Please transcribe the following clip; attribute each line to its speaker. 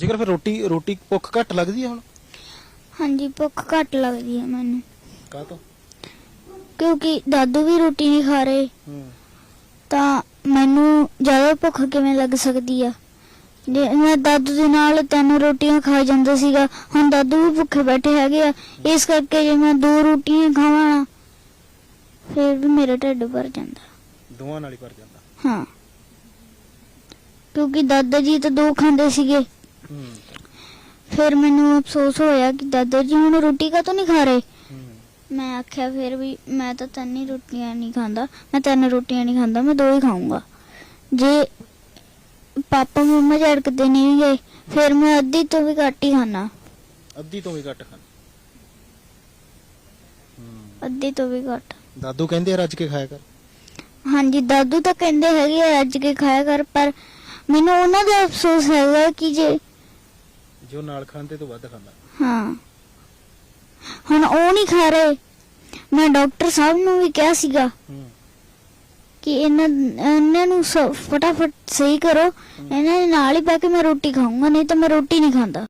Speaker 1: ਜੇਕਰ ਫਿਰ ਰੋਟੀ ਰੋਟੀ ਭੁੱਖ ਘੱਟ ਲੱਗਦੀ ਹੈ ਹੁਣ?
Speaker 2: ਹਾਂਜੀ ਭੁੱਖ ਘੱਟ ਲੱਗਦੀ ਹੈ ਮੈਨੂੰ।
Speaker 1: ਕਾਹ ਤੋਂ
Speaker 2: ਕਿਉਂਕਿ ਦਾਦੂ ਵੀ ਰੋਟੀ ਨਹੀਂ ਖਾ ਰਹੇ।
Speaker 1: ਹੂੰ।
Speaker 2: ਤਾਂ ਮੈਨੂੰ ਜ਼ਿਆਦਾ ਭੁੱਖ ਕਿਵੇਂ ਲੱਗ ਸਕਦੀ ਆ? ਜੇ ਮੈਂ ਦਾਦੂ ਦੇ ਨਾਲ ਤਿੰਨ ਰੋਟੀਆਂ ਖਾ ਜਾਂਦਾ ਸੀਗਾ ਹੁਣ ਦਾਦੂ ਵੀ ਭੁੱਖੇ ਬੈਠੇ ਹੈਗੇ ਆ। ਇਸ ਕਰਕੇ ਜੇ ਮੈਂ ਦੋ ਰੋਟੀਆਂ ਖਾਵਾਂ ਨਾ, ਫਿਰ ਵੀ ਮੇਰਾ ਢਿੱਡ ਭਰ ਜਾਂਦਾ।
Speaker 1: ਦੋਵਾਂ ਨਾਲ ਹੀ ਭਰ ਜਾਂਦਾ।
Speaker 2: ਹਾਂ। ਕਿਉਂਕਿ ਦਾਦਾ ਜੀ ਤਾਂ ਦੋ ਖਾਂਦੇ ਸੀਗੇ। ਫਿਰ ਮੈਨੂੰ ਅਫਸੋਸ ਹੋਇਆ ਕਿ ਦਾਦਾ ਜੀ ਹੁਣ ਰੋਟੀ ਕਾਹਤੋਂ ਨਹੀਂ ਖਾ ਰਹੇ? ਮੈਂ ਆਖਿਆ ਫਿਰ ਵੀ ਮੈਂ ਤਾਂ ਤਿੰਨ ਹੀ ਰੋਟੀਆਂ ਨਹੀਂ ਖਾਂਦਾ ਮੈਂ ਤਿੰਨ ਰੋਟੀਆਂ ਨਹੀਂ ਖਾਂਦਾ ਮੈਂ ਦੋ ਹੀ ਖਾਊਂਗਾ। ਜੇ ਪਾਪਾ ਮੰਮਾ ਝੜਕਦੇ ਨਹੀਂ ਗਏ ਫਿਰ ਮੈਂ ਅੱਧੀ ਤੋਂ ਵੀ ਘੱਟ ਹੀ ਖਾਣਾ
Speaker 1: ਅੱਧੀ ਤੋਂ ਵੀ ਘੱਟ ਖਾਣ
Speaker 2: ਅੱਧੀ ਤੋਂ ਵੀ ਘੱਟ।
Speaker 1: ਦਾਦੂ ਕਹਿੰਦੇ ਆ ਰੱਜ ਕੇ ਖਾਇਆ ਕਰ।
Speaker 2: ਹਾਂਜੀ ਦਾਦੂ ਤਾਂ ਕਹਿੰਦੇ ਹੈਗੇ ਆ ਅੱਜ ਕੇ ਖਾਇਆ ਕਰ ਪਰ ਮੈਨੂੰ ਉਹਨਾਂ ਦਾ ਅਫਸੋਸ ਹੈਗਾ ਕਿ ਜੇ
Speaker 1: ਜੋ ਨਾਲ ਖਾਂਦੇ ਤੋਂ ਵੱਧ ਖਾਂਦਾ।
Speaker 2: ਹਾਂ। ਹੁਣ ਉਹ ਨਹੀਂ ਖਾ ਰਹੇ। ਮੈਂ ਡਾਕਟਰ ਸਾਹਿਬ ਨੂੰ ਵੀ ਕਿਹਾ ਸੀਗਾ
Speaker 1: ਹੂੰ।
Speaker 2: ਕਿ ਇਹਨਾਂ ਇਹਨਾਂ ਨੂੰ ਸ- ਫਟਾਫਟ ਸਹੀ ਕਰੋ। ਇਹਨਾਂ ਦੇ ਨਾਲ ਹੀ ਬਹਿ ਕੇ ਮੈਂ ਰੋਟੀ ਖਾਊਂਗਾ ਨਹੀਂ ਤਾਂ ਮੈਂ ਰੋਟੀ ਨਹੀਂ ਖਾਂਦਾ।